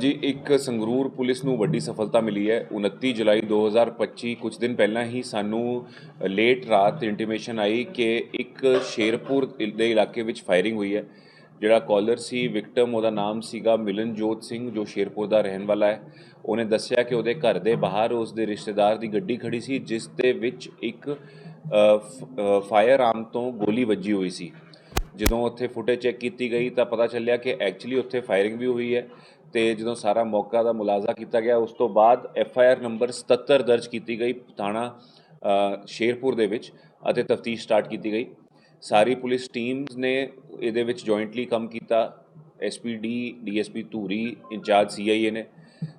ਜੀ, ਇੱਕ ਸੰਗਰੂਰ ਪੁਲਿਸ ਨੂੰ ਵੱਡੀ ਸਫਲਤਾ ਮਿਲੀ ਹੈ। 29 ਜੁਲਾਈ 2025 ਕੁਝ ਦਿਨ ਪਹਿਲਾਂ ਹੀ ਸਾਨੂੰ ਲੇਟ ਰਾਤ ਇੰਟੀਮੇਸ਼ਨ ਆਈ ਕਿ ਇੱਕ ਸ਼ੇਰਪੁਰ ਦੇ ਇਲਾਕੇ ਵਿੱਚ ਫਾਇਰਿੰਗ ਹੋਈ ਹੈ। ਜਿਹੜਾ ਕਾਲਰ ਸੀ, ਵਿਕਟਮ, ਉਹਦਾ ਨਾਮ ਸੀਗਾ ਮਿਲਨਜੋਤ ਸਿੰਘ, ਜੋ ਸ਼ੇਰਪੁਰ ਦਾ ਰਹਿਣ ਵਾਲਾ ਹੈ। ਉਹਨੇ ਦੱਸਿਆ ਕਿ ਉਹਦੇ ਘਰ ਦੇ ਬਾਹਰ ਉਸ ਦੇ ਰਿਸ਼ਤੇਦਾਰ ਦੀ ਗੱਡੀ ਖੜੀ ਸੀ, ਜਿਸ ਦੇ ਵਿੱਚ ਇੱਕ ਫਾਇਰ ਆਰਮ ਤੋਂ ਗੋਲੀ ਵੱਜੀ ਹੋਈ ਸੀ। ਜਦੋਂ ਉੱਥੇ ਫੁਟੇਜ ਚੈੱਕ ਕੀਤੀ ਗਈ ਤਾਂ ਪਤਾ ਚੱਲਿਆ ਕਿ ਐਕਚੁਅਲੀ ਉੱਥੇ ਫਾਇਰਿੰਗ ਵੀ ਹੋਈ ਹੈ ਤੇ ਜਦੋਂ ਸਾਰਾ ਮੌਕਾ ਦਾ ਮੁਲਾਜ਼ਾ ਕੀਤਾ ਗਿਆ, ਉਸ ਤੋਂ ਬਾਅਦ ਐਫ ਆਈ ਆਰ ਨੰਬਰ 77 ਦਰਜ ਕੀਤੀ ਗਈ ਥਾਣਾ ਸ਼ੇਰਪੁਰ ਦੇ ਵਿੱਚ ਅਤੇ ਤਫਤੀਸ਼ ਸਟਾਰਟ ਕੀਤੀ ਗਈ। ਸਾਰੀ ਪੁਲਿਸ ਟੀਮਸ ਨੇ ਇਹਦੇ ਵਿੱਚ ਜੁਆਇੰਟਲੀ ਕੰਮ ਕੀਤਾ। SPD DSP Dhuri, in-charge CIA ਨੇ।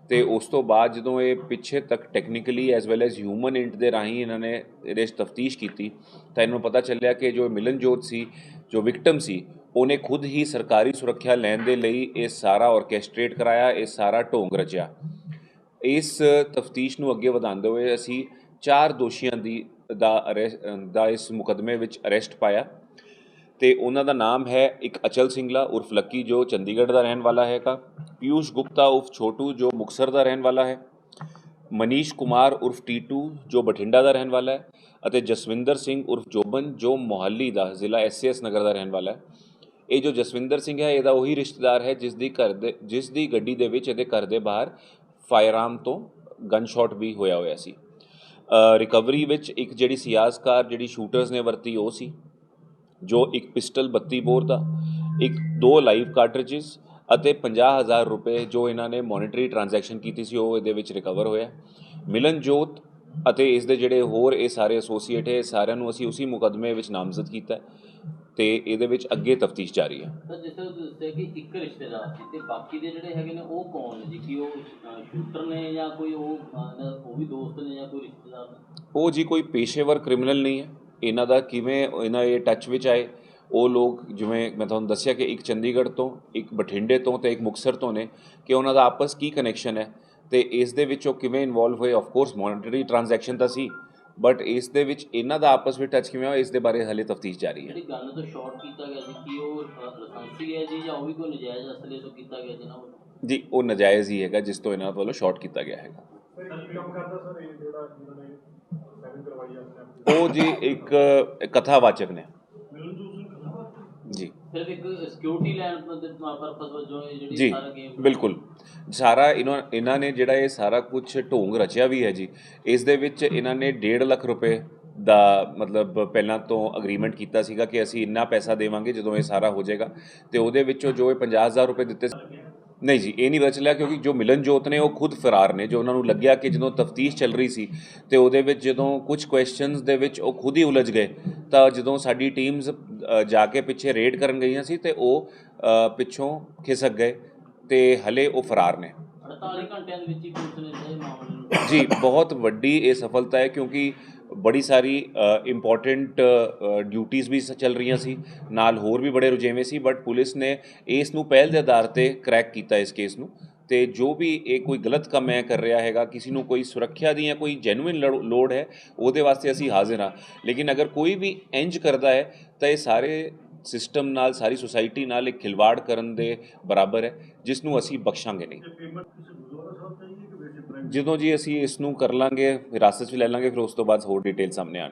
ਤੇ ਉਸ ਤੋਂ ਬਾਅਦ ਜਦੋਂ ਇਹ ਪਿੱਛੇ ਤੱਕ technically as well as human int ਦੇ ਰਾਹੀਂ ਇਹਨਾਂ ਨੇ ਇਹਦੇ ਵਿੱਚ ਤਫਤੀਸ਼ ਕੀਤੀ, ਤਾਂ ਇਹਨੂੰ ਪਤਾ ਚੱਲਿਆ ਕਿ ਜੋ ਮਿਲਨਜੋਤ ਸੀ, ਜੋ ਵਿਕਟਮ ਸੀ, ਉਹਨੇ ਖੁਦ ਹੀ ਸਰਕਾਰੀ ਸੁਰੱਖਿਆ ਲੈਣ ਦੇ ਲਈ ਇਹ ਸਾਰਾ ਆਰਕੈਸਟ੍ਰੇਟ ਕਰਾਇਆ, ਇਹ ਸਾਰਾ ਢੋਂਗ ਰਚਿਆ। ਇਸ ਤਫਤੀਸ਼ ਨੂੰ ਅੱਗੇ ਵਧਾਉਂਦੇ ਹੋਏ ਅਸੀਂ ਚਾਰ ਦੋਸ਼ੀਆਂ ਦੀ, ਦਾ ਅਰੈਸਟ ਦਾ ਇਸ ਮੁਕਦਮੇ ਵਿੱਚ ਅਰੈਸਟ ਪਾਇਆ। ਤੇ ਉਹਨਾਂ ਦਾ ਨਾਮ ਹੈ ਇੱਕ ਅਚਲ ਸਿੰਗਲਾ ਉਰਫ ਲੱਕੀ, ਜੋ ਚੰਡੀਗੜ੍ਹ ਦਾ ਰਹਿਣ ਵਾਲਾ ਹੈਗਾ ਪਿਊਸ਼ ਗੁਪਤਾ ਉਰਫ ਛੋਟੂ, ਜੋ ਮੁਕਸਰ ਦਾ ਰਹਿਣ ਵਾਲਾ ਹੈ। ਮਨੀਸ਼ ਕੁਮਾਰ ਉਰਫ ਟੀਟੂ, ਜੋ ਬਠਿੰਡਾ ਦਾ ਰਹਿਣ ਵਾਲਾ ਹੈ। ਅਤੇ ਜਸਵਿੰਦਰ ਸਿੰਘ ਉਰਫ ਜੋਬਨ, ਜੋ ਮੋਹਾਲੀ ਦਾ ਜ਼ਿਲ੍ਹਾ ਐਸਐਸ ਨਗਰ ਦਾ ਰਹਿਣ ਵਾਲਾ ਹੈ। ਇਹ ਜੋ ਜਸਵਿੰਦਰ ਸਿੰਘ ਹੈ, ਇਹਦਾ ਉਹੀ ਰਿਸ਼ਤੇਦਾਰ ਹੈ, ਜਿਸ ਦੀ ਘਰ ਦੇ, ਜਿਸ ਦੀ ਗੱਡੀ ਦੇ ਵਿੱਚ ਇਹਦੇ ਘਰ ਦੇ ਬਾਹਰ ਫਾਇਰਆਰਮ ਤੋਂ ਗਨ ਸ਼ਾਟ ਵੀ ਹੋਇਆ ਹੋਇਆ ਸੀ। ਰਿਕਵਰੀ ਵਿੱਚ ਇੱਕ ਜਿਹੜੀ ਸਿਆਜ਼ਕਾਰ ਜਿਹੜੀ ਸ਼ੂਟਰਸ ਨੇ ਵਰਤੀ, ਉਹ ਸੀ। ਜੋ ਇੱਕ ਪਿਸਟਲ 32 ਬੋਰ ਦਾ ਇੱਕ ਦੋ ਲਾਈਵ ਕਾਰਟ੍ਰਿਜਸ ਅਤੇ 50000 ਰੁਪਏ ਜੋ ਇਹਨਾਂ ਨੇ ਮੋਨਿਟਰੀ ਟ੍ਰਾਂਜੈਕਸ਼ਨ ਕੀਤੀ ਸੀ ਉਹ ਇਹਦੇ ਵਿੱਚ ਰਿਕਵਰ ਹੋਇਆ। ਮਿਲਨਜੋਤ ਅਤੇ ਇਸ ਦੇ ਜਿਹੜੇ ਹੋਰ ਇਹ ਸਾਰੇ ਐਸੋਸੀਏਟ ਹੈ ਸਾਰਿਆਂ ਨੂੰ ਅਸੀਂ ਉਸੇ ਮੁਕਦਮੇ ਵਿੱਚ ਨਾਮਜ਼ਦ ਕੀਤਾ ਹੈ ਤੇ ਇਹਦੇ ਵਿੱਚ ਅੱਗੇ ਤਫਤੀਸ਼ ਜਾਰੀ ਹੈ। ਤਾਂ ਜਿਸ ਤਰ੍ਹਾਂ ਤੁਸੀਂ ਦੱਸਿਆ ਕਿ ਇੱਕ ਰਿਸ਼ਤੇਦਾਰ ਸੀ ਤੇ ਬਾਕੀ ਦੇ ਜਿਹੜੇ ਹੈਗੇ ਨੇ ਉਹ ਕੌਣ ਨੇ ਜੀ? ਕਿ ਉਹ ਸ਼ੂਟਰ ਨੇ ਜਾਂ ਕੋਈ ਉਹ ਅਹ, ਉਹ ਵੀ ਦੋਸਤ ਨੇ ਜਾਂ ਕੋਈ ਰਿਸ਼ਤੇਦਾਰ ਨੇ? ਉਹ ਜੀ ਕੋਈ ਪੇਸ਼ੇਵਰ ਕ੍ਰਿਮੀਨਲ ਨਹੀਂ ਹੈ। ਇਹਨਾਂ ਦਾ ਕਿਵੇਂ ਇਹਨਾਂ ਇਹ ਟੱਚ ਵਿੱਚ ਆਏ? ਉਹ ਲੋਕ ਜਿਵੇਂ ਮੈਂ ਤੁਹਾਨੂੰ ਦੱਸਿਆ ਕਿ ਇੱਕ ਚੰਡੀਗੜ੍ਹ ਤੋਂ ਇੱਕ ਬਠਿੰਡੇ ਤੋਂ ਤੇ ਇੱਕ ਮੁਕਸਰ ਤੋਂ ਨੇ ਕਿ ਉਹਨਾਂ ਦਾ ਆਪਸ ਕੀ ਕਨੈਕਸ਼ਨ ਹੈ? ਤੇ ਇਸ ਦੇ ਵਿੱਚ ਉਹ ਕਿਵੇਂ ਇਨਵੋਲਵ ਹੋਏ? ਆਫ ਕੋਰਸ ਮੋਨਿਟਰੀ ਟ੍ਰਾਂਜੈਕਸ਼ਨ ਤਾਂ ਸੀ ਬਟ ਇਸ ਦੇ ਵਿੱਚ ਇਹਨਾਂ ਦਾ ਆਪਸ ਵਿੱਚ ਟੱਚ ਕਿਵੇਂ ਹੋਇਆ? ਇਸ ਦੇ ਬਾਰੇ ਹਲੇ ਤਫਤੀਸ਼ ਜਾਰੀ ਹੈ। ਜਿਹੜੀ ਗਨ ਤੋਂ ਸ਼ਾਰਟ ਕੀਤਾ ਗਿਆ ਸੀ ਕਿ ਉਹ ਲਾਇਸੈਂਸੀ ਹੈ ਜੀ ਜਾਂ ਉਹ ਵੀ ਕੋਈ ਨਜਾਇਜ਼ ਅਸਲੇ ਤੋਂ ਕੀਤਾ ਗਿਆ ਜੀ ਨਾ ਉਹ? ਜੀ ਉਹ ਨਜਾਇਜ਼ ਹੀ ਹੈਗਾ ਜਿਸ ਤੋਂ ਇਹਨਾਂ ਵੱਲੋਂ ਸ਼ਾਰਟ ਕੀਤਾ ਗਿਆ ਹੈਗਾ। ਸਰ ਕੀ ਕੰਮ ਕਰਦਾ ਸਰ ਇਹ ਜਿਹੜਾ ਜਿਹਨਾਂ ਨੇ ਉਹ ਜੀ ਇੱਕ ਕਥਾਵਾਚਕ ਨੇ। ਜੀ। ਸਿਰਫ ਇੱਕ ਸਿਕਿਉਰਿਟੀ ਲੈਣ ਦੇ ਪਰਪਸ ਵਜੋਂ ਇਹ ਜਿਹੜੀ ਜੀ ਸਾਰਾ ਗੇਮ ਬਿਲਕੁਲ। ਸਾਰਾ ਇਹਨਾਂ ਇਹਨਾਂ ਨੇ ਜਿਹੜਾ ਇਹ ਸਾਰਾ ਕੁਝ ਢੋਂਗ ਰਚਿਆ ਵੀ ਹੈ ਜੀ ਇਸ ਦੇ ਵਿੱਚ ਇਹਨਾਂ ਨੇ 1.5 ਲੱਖ ਰੁਪਏ ਦਾ ਮਤਲਬ ਪਹਿਲਾਂ ਤੋਂ ਅਗਰੀਮੈਂਟ ਕੀਤਾ ਸੀਗਾ ਕਿ ਅਸੀਂ ਇੰਨਾ ਪੈਸਾ ਦੇਵਾਂਗੇ ਜਦੋਂ ਇਹ ਸਾਰਾ ਹੋ ਜਾਏਗਾ ਤੇ ਉਹਦੇ ਵਿੱਚੋਂ ਜੋ ਇਹ 50000 ਰੁਪਏ ਦਿੱਤੇ ਸੀ- ਨਹੀਂ ਜੀ ਇਹ ਨਹੀਂ ਬਚ ਲਿਆ ਕਿਉਂਕਿ ਜੋ ਮਿਲਨਜੋਤ ਨੇ ਉਹ ਖੁਦ ਫਰਾਰ ਨੇ ਜੋ ਉਹਨਾਂ ਨੂੰ ਲੱਗਿਆ ਕਿ ਜਦੋਂ ਤਫਤੀਸ਼ ਚੱਲ ਰਹੀ ਸੀ ਤੇ ਉਹਦੇ ਵਿੱਚ ਜਦੋਂ ਕੁਝ ਕੁਐਸਚਨਸ ਦੇ ਵਿੱਚ ਉਹ ਖੁਦ ਹੀ ਉਲਝ ਗਏ ਤਾਂ ਜਦੋਂ ਸਾਡੀ ਟੀਮਸ ਜਾ ਕੇ ਪਿੱਛੇ ਰੇਡ ਕਰਨ ਗਈਆਂ ਸੀ ਤੇ ਉਹ ਪਿੱਛੋਂ ਖਿਸਕ ਗਏ ਤੇ ਹਲੇ ਉਹ ਫਰਾਰ ਨੇ। 48 ਘੰਟਿਆਂ ਦੇ ਵਿੱਚ ਹੀ ਪੁਲਿਸ ਨੇ ਇਹ ਮਾਮਲੇ ਨੂੰ। ਜੀ ਬਹੁਤ ਵੱਡੀ ਇਹ ਸਫਲਤਾ ਹੈ ਕਿਉਂਕਿ ਬੜੀ ਸਾਰੀ ਇੰਪੋਰਟੈਂਟ ਡਿਊਟੀਆਂ ਵੀ ਚੱਲ ਰਹੀਆਂ ਸੀ। ਨਾਲ ਹੋਰ ਵੀ ਬੜੇ ਰੁਝੇਵੇਂ ਸੀ ਬਟ ਪੁਲਿਸ ਨੇ ਇਸ ਨੂੰ ਪਹਿਲ ਦੇ ਆਧਾਰ ਤੇ ਕ੍ਰੈਕ ਕੀਤਾ ਇਸ ਕੇਸ ਨੂੰ। ਤੇ ਜੋ ਵੀ ਇਹ ਕੋਈ ਗਲਤ ਕੰਮ ਹੈ ਕਰ ਰਿਹਾ ਹੈਗਾ, ਕਿਸੇ ਨੂੰ ਕੋਈ ਸੁਰੱਖਿਆ ਦੀ ਜਾਂ ਕੋਈ ਜੈਨੂਇਨ ਲੋੜ ਹੈ, ਉਹਦੇ ਵਾਸਤੇ ਅਸੀਂ ਹਾਜ਼ਰ ਹਾਂ। ਲੇਕਿਨ ਅਗਰ ਕੋਈ ਵੀ ਇੰਜ ਕਰਦਾ ਹੈ, ਤਾਂ ਇਹ ਸਾਰੇ ਸਿਸਟਮ ਨਾਲ, ਸਾਰੀ ਸੁਸਾਇਟੀ ਨਾਲ ਇੱਕ ਖਿਲਵਾੜ ਕਰਨ ਦੇ ਬਰਾਬਰ ਹੈ, ਜਿਸ ਨੂੰ ਅਸੀਂ ਬਖਸ਼ਾਂਗੇ ਨਹੀਂ। ਜਦੋਂ ਜੀ ਅਸੀਂ ਇਸ ਨੂੰ ਕਰ ਲਾਂਗੇ ਹਿਰਾਸਤ 'ਚ ਲੈ ਲਾਂਗੇ, ਫਿਰ ਉਸ ਤੋਂ ਬਾਅਦ ਹੋਰ ਡਿਟੇਲ ਸਾਹਮਣੇ ਆਣ